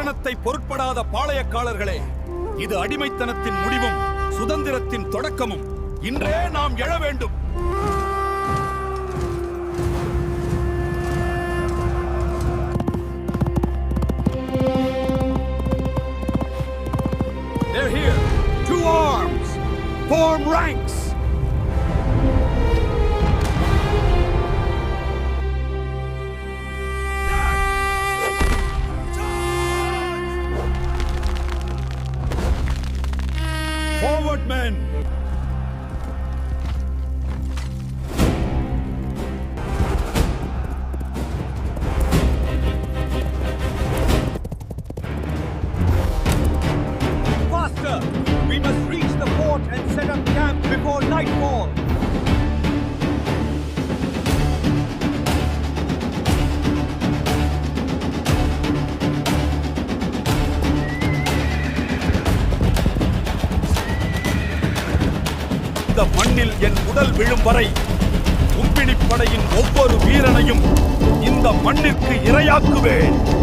மரணத்தை பொருட்படாத பாளையக்காரர்களே இது அடிமைத்தனத்தின் முடிவும் சுதந்திரத்தின் தொடக்கமும் இன்றே நாம் எழ வேண்டும் They're here. Two arms. Form ranks. Forward! Faster! We must reach the fort and set up camp before nightfall. இந்த மண்ணில் என் உடல் விழும் வரை கும்பிணிப் படையின் ஒவ்வொரு வீரனையும் இந்த மண்ணிற்கு இரையாக்குவேன்.